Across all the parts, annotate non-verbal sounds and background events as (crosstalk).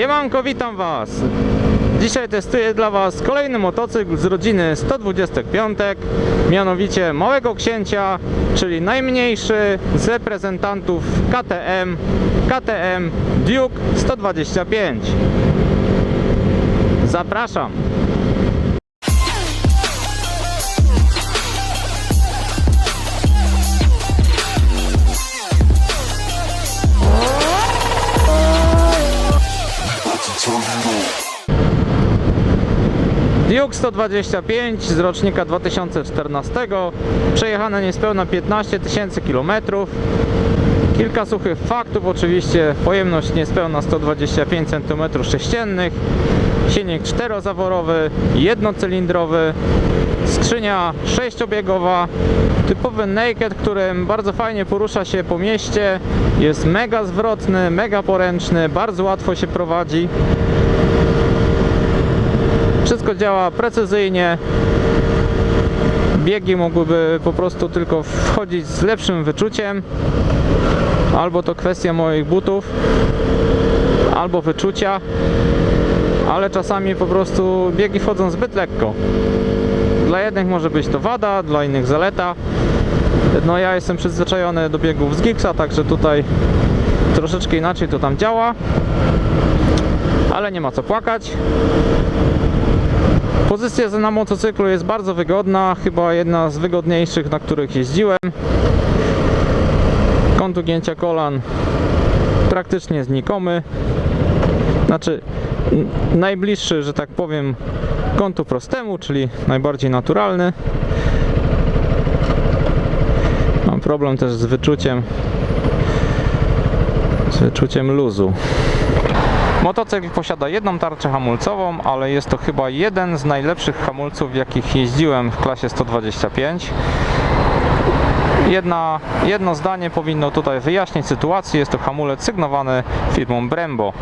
Siemanko, witam Was! Dzisiaj testuję dla Was kolejny motocykl z rodziny 125, mianowicie Małego Księcia, czyli najmniejszy z reprezentantów KTM, KTM Duke 125. Zapraszam! Duke 125 z rocznika 2014, przejechane niespełna 15 tysięcy kilometrów. Kilka suchych faktów, oczywiście pojemność niespełna 125 cm3, silnik czterozaworowy, jednocylindrowy, skrzynia sześciobiegowa, typowy naked, którym bardzo fajnie porusza się po mieście, jest mega zwrotny, mega poręczny, bardzo łatwo się prowadzi. Wszystko działa precyzyjnie. Biegi mogłyby po prostu tylko wchodzić z lepszym wyczuciem. Albo to kwestia moich butów, albo wyczucia. Ale czasami po prostu biegi wchodzą zbyt lekko. Dla jednych może być to wada, dla innych zaleta. No ja jestem przyzwyczajony do biegów z Giggsa, także tutaj troszeczkę inaczej to tam działa. Ale nie ma co płakać. Pozycja na motocyklu jest bardzo wygodna, chyba jedna z wygodniejszych, na których jeździłem. Kąt ugięcia kolan praktycznie znikomy. Znaczy najbliższy, że tak powiem, kątu prostemu, czyli najbardziej naturalny. Mam problem też z wyczuciem z wyczuciem luzu. Motocykl posiada jedną tarczę hamulcową, ale jest to chyba jeden z najlepszych hamulców, jakich jeździłem w klasie 125. Jedna, jedno zdanie powinno tutaj wyjaśnić sytuację. Jest to hamulec sygnowany firmą Brembo.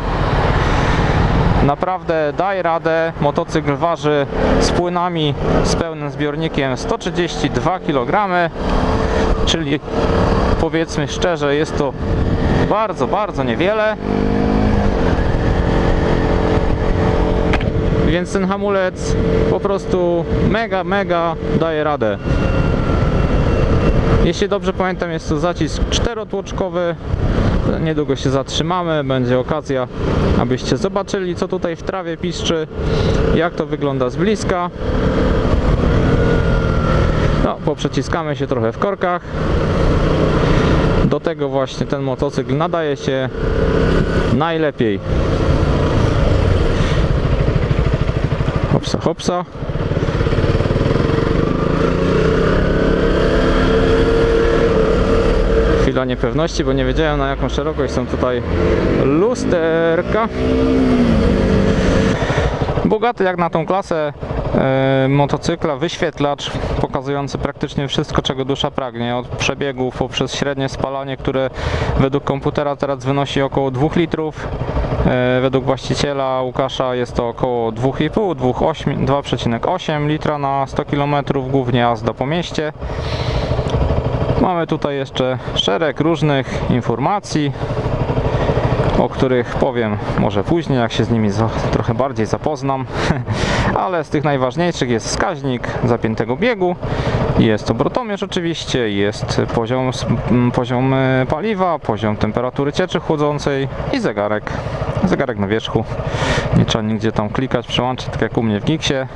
Naprawdę daje radę. Motocykl waży z płynami z pełnym zbiornikiem 132 kg, czyli powiedzmy szczerze, jest to bardzo, bardzo niewiele. Więc ten hamulec po prostu mega, mega daje radę. Jeśli dobrze pamiętam, jest to zacisk czterotłoczkowy. Niedługo się zatrzymamy, będzie okazja, abyście zobaczyli, co tutaj w trawie piszczy, jak to wygląda z bliska. No, poprzeciskamy się trochę w korkach. Do tego właśnie ten motocykl nadaje się najlepiej. Hopsa, hopsa. Chwila niepewności, bo nie wiedziałem na jaką szerokość są tutaj lusterka. Bogaty jak na tą klasę e, motocykla, wyświetlacz pokazujący praktycznie wszystko, czego dusza pragnie. Od przebiegów poprzez średnie spalanie, które według komputera teraz wynosi około 2 litrów. E, według właściciela Łukasza jest to około 2,5, 2,8 2,8 litra na 100 km, głównie jazda po mieście. Mamy tutaj jeszcze szereg różnych informacji, o których powiem może później, jak się z nimi trochę bardziej zapoznam. (laughs) Ale z tych najważniejszych jest wskaźnik zapiętego biegu, jest obrotomierz oczywiście, jest poziom, poziom e, paliwa, poziom temperatury cieczy chłodzącej i zegarek. Zegarek na wierzchu. Nie trzeba nigdzie tam klikać, przełączyć, tak jak u mnie w Gixie,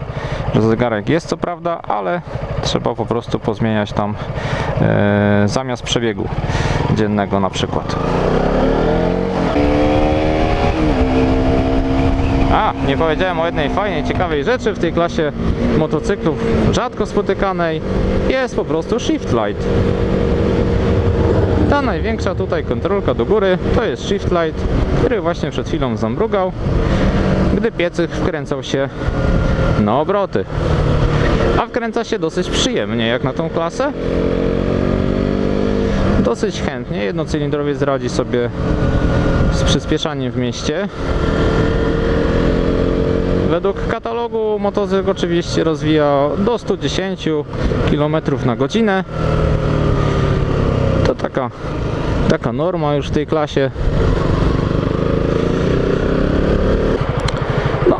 że zegarek jest co prawda, ale trzeba po prostu pozmieniać tam e, zamiast przebiegu dziennego na przykład. A, nie powiedziałem o jednej fajnej, ciekawej rzeczy w tej klasie motocyklów rzadko spotykanej. Jest po prostu shift light. Ta największa tutaj kontrolka do góry to jest shift light, który właśnie przed chwilą zamrugał, gdy piecyk wkręcał się na obroty. A wkręca się dosyć przyjemnie jak na tą klasę. Dosyć chętnie. Jednocylindrowiec radzi sobie z przyspieszaniem w mieście. Według katalogu motocykl oczywiście rozwija do 110 km na godzinę. To taka, taka norma już w tej klasie.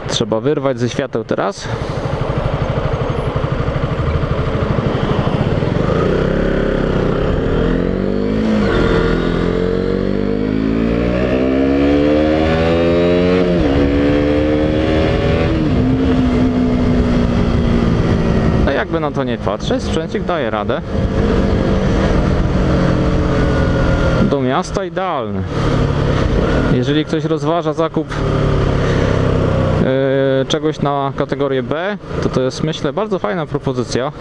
Trzeba wyrwać ze świateł teraz. No jakby na to nie patrzeć, sprzęcik daje radę. Do miasta idealny. Jeżeli ktoś rozważa zakup e, czegoś na kategorię B, to to jest myślę bardzo fajna propozycja.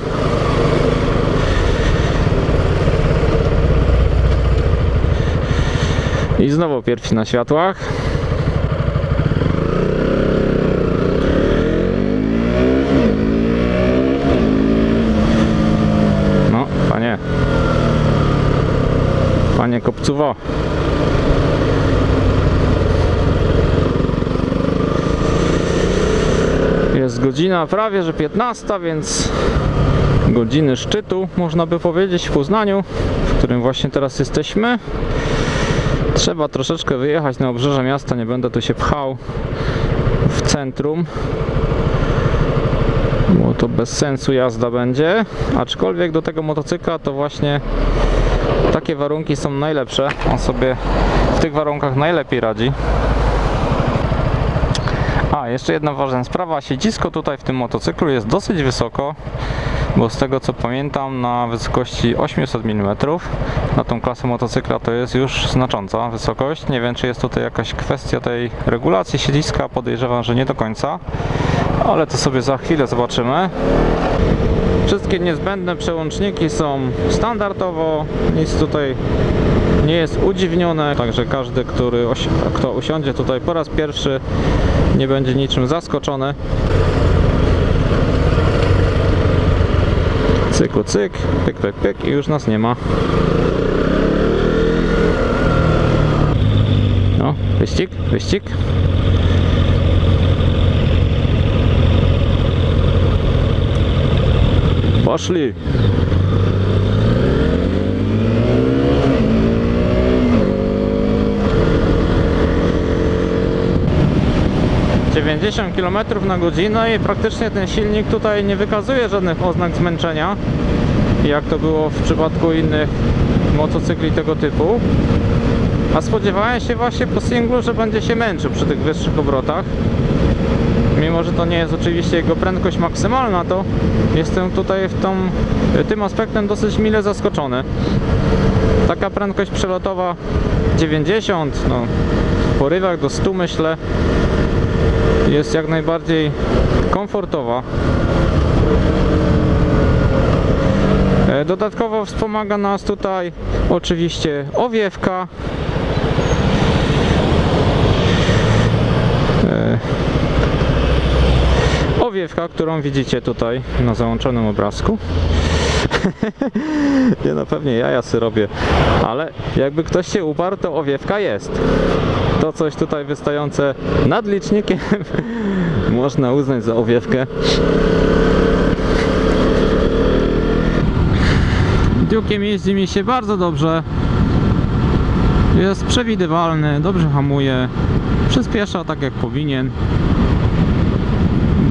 I znowu pierwsi na światłach. No, panie. Jest godzina prawie, że 15, więc godziny szczytu, można by powiedzieć, w Poznaniu, w którym właśnie teraz jesteśmy. Trzeba troszeczkę wyjechać na obrzeże miasta, nie będę tu się pchał w centrum, bo to bez sensu jazda będzie. Aczkolwiek do tego motocykla to właśnie takie warunki są najlepsze. On sobie w tych warunkach najlepiej radzi. A, jeszcze jedna ważna sprawa. Siedzisko tutaj w tym motocyklu jest dosyć wysoko, bo z tego co pamiętam na wysokości 800 mm na tą klasę motocykla to jest już znacząca wysokość. Nie wiem czy jest tutaj jakaś kwestia tej regulacji siedziska, podejrzewam, że nie do końca, ale to sobie za chwilę zobaczymy. Wszystkie niezbędne przełączniki są standardowo, nic tutaj nie jest udziwnione, także każdy, który kto usiądzie tutaj po raz pierwszy nie będzie niczym zaskoczony. Cyku cyk, pyk pyk pyk i już nas nie ma. No, wyścig, wyścig. Poszli. ...90 km na godzinę i praktycznie ten silnik tutaj nie wykazuje żadnych oznak zmęczenia jak to było w przypadku innych motocykli tego typu a spodziewałem się właśnie po singlu, że będzie się męczył przy tych wyższych obrotach mimo że to nie jest oczywiście jego prędkość maksymalna, to jestem tutaj w tą, tym aspektem dosyć mile zaskoczony. Taka prędkość przelotowa 90, no, w porywach do 100 myślę, jest jak najbardziej komfortowa. E, Dodatkowo wspomaga nas tutaj oczywiście owiewka. E, Owiewka, którą widzicie tutaj na załączonym obrazku. (laughs) Nie no, pewnie jaja sobie robię, ale jakby ktoś się uparł, to owiewka jest. To coś tutaj wystające nad licznikiem (laughs) można uznać za owiewkę. Duke'iem jeździ mi się bardzo dobrze. Jest przewidywalny, dobrze hamuje, przyspiesza tak jak powinien.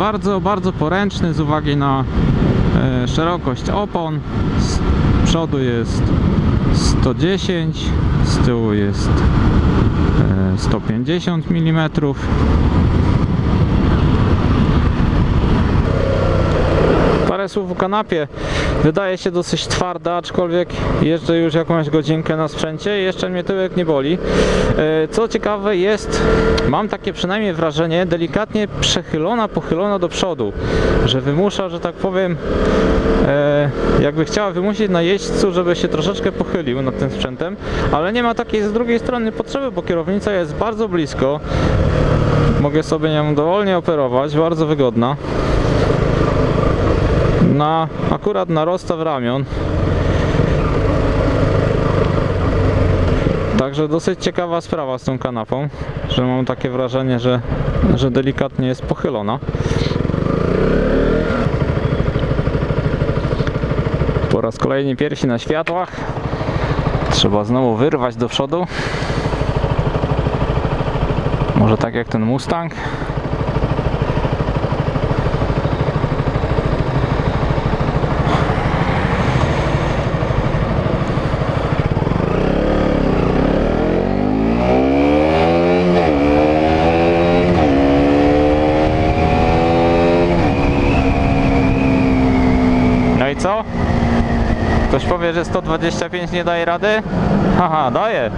Bardzo, bardzo poręczny z uwagi na e, szerokość opon. Z przodu jest 110, z tyłu jest e, 150 mm. Parę słów o kanapie. Wydaje się dosyć twarda, aczkolwiek jeżdżę już jakąś godzinkę na sprzęcie i jeszcze mnie tyłek nie boli. E, Co ciekawe jest, mam takie przynajmniej wrażenie, delikatnie przechylona, pochylona do przodu, że wymusza, że tak powiem, e, jakby chciała wymusić na jeźdźcu, żeby się troszeczkę pochylił nad tym sprzętem, ale nie ma takiej z drugiej strony potrzeby, bo kierownica jest bardzo blisko. Mogę sobie nią dowolnie operować, bardzo wygodna na akurat na rozstaw ramion. Także dosyć ciekawa sprawa z tą kanapą, że mam takie wrażenie, że, że delikatnie jest pochylona. Po raz kolejny piersi na światłach. Trzeba znowu wyrwać do przodu. Może tak jak ten Mustang. Że 125 nie daje rady? Haha, daje.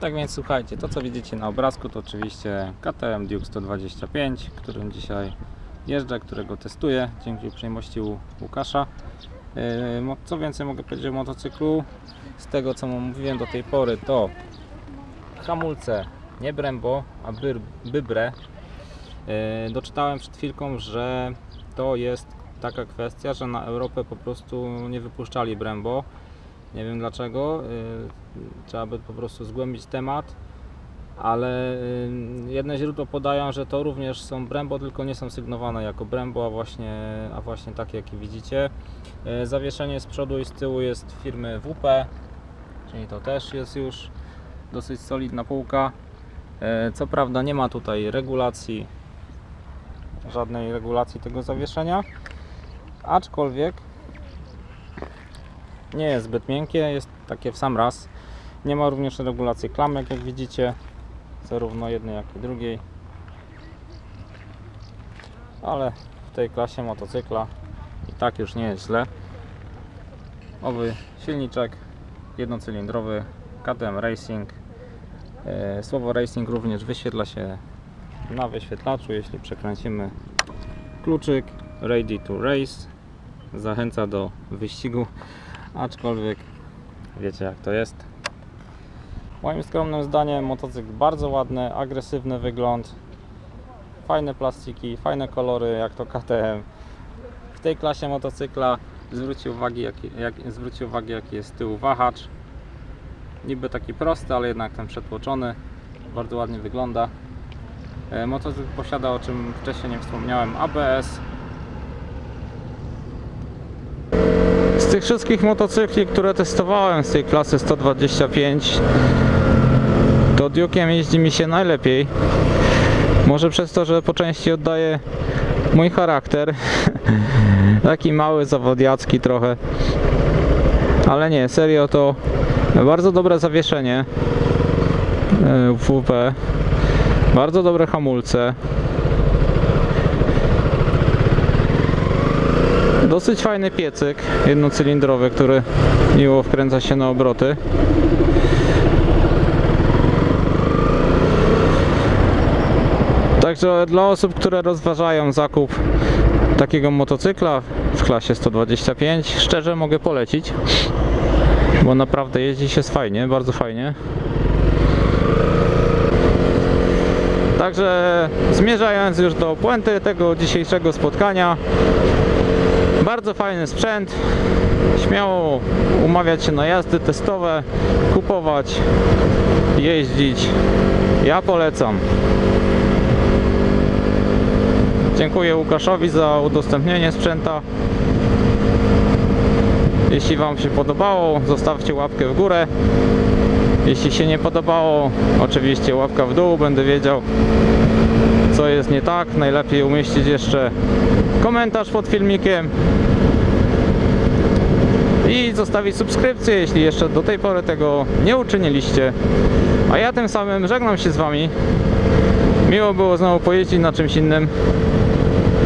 Tak więc słuchajcie, to co widzicie na obrazku to oczywiście KTM Duke 125, którym dzisiaj jeżdżę, którego testuję dzięki uprzejmości Łukasza. Yy, Co więcej mogę powiedzieć o motocyklu? Z tego co mówiłem do tej pory to hamulce nie Brembo, a Bybre. Yy, Doczytałem przed chwilką, że to jest taka kwestia, że na Europę po prostu nie wypuszczali Brembo. Nie wiem dlaczego. y, Trzeba by po prostu zgłębić temat. Ale y, jedne źródła podają, że to również są Brembo, tylko nie są sygnowane jako Brembo, a właśnie, a właśnie takie jakie widzicie. Y, Zawieszenie z przodu i z tyłu jest firmy WP, czyli to też jest już dosyć solidna półka. Co prawda nie ma tutaj regulacji, żadnej regulacji tego zawieszenia, aczkolwiek nie jest zbyt miękkie, jest takie w sam raz. Nie ma również regulacji klamek, jak widzicie, zarówno jednej, jak i drugiej. Ale w tej klasie motocykla i tak już nie jest źle. Owy silniczek jednocylindrowy KTM Racing. E, Słowo Racing również wyświetla się na wyświetlaczu, jeśli przekręcimy kluczyk Ready to Race. Zachęca do wyścigu aczkolwiek wiecie jak to jest. Moim skromnym zdaniem motocykl bardzo ładny, agresywny wygląd, fajne plastiki, fajne kolory jak to KTM. W tej klasie motocykla zwrócił uwagi, jaki, jak, uwagę jaki jest z tyłu wahacz. Niby taki prosty, ale jednak ten przetłoczony, bardzo ładnie wygląda. E, Motocykl posiada, o czym wcześniej nie wspomniałem, ABS, Z tych wszystkich motocykli, które testowałem z tej klasy 125, to Duke'iem jeździ mi się najlepiej. Może przez to, że po części oddaje mój charakter. (laughs) Taki mały, zawodiacki trochę. Ale nie, serio to bardzo dobre zawieszenie e, WP. Bardzo dobre hamulce. Dosyć fajny piecyk jednocylindrowy, który miło wkręca się na obroty. Także dla osób, które rozważają zakup takiego motocykla w klasie 125, szczerze mogę polecić, bo naprawdę jeździ się fajnie, bardzo fajnie. Także zmierzając już do puenty tego dzisiejszego spotkania, bardzo fajny sprzęt. Śmiało umawiać się na jazdy testowe, kupować, jeździć. Ja polecam. Dziękuję Łukaszowi za udostępnienie sprzęta. Jeśli Wam się podobało, zostawcie łapkę w górę. Jeśli się nie podobało, oczywiście łapka w dół, będę wiedział co jest nie tak. Najlepiej umieścić jeszcze komentarz pod filmikiem i zostawić subskrypcję, jeśli jeszcze do tej pory tego nie uczyniliście. A ja tym samym żegnam się z Wami. Miło było znowu pojeździć na czymś innym,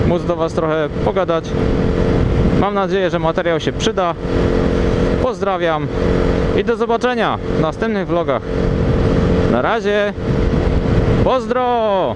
móc do Was trochę pogadać. Mam nadzieję, że materiał się przyda. Pozdrawiam i do zobaczenia w następnych vlogach. Na razie. Pozdro!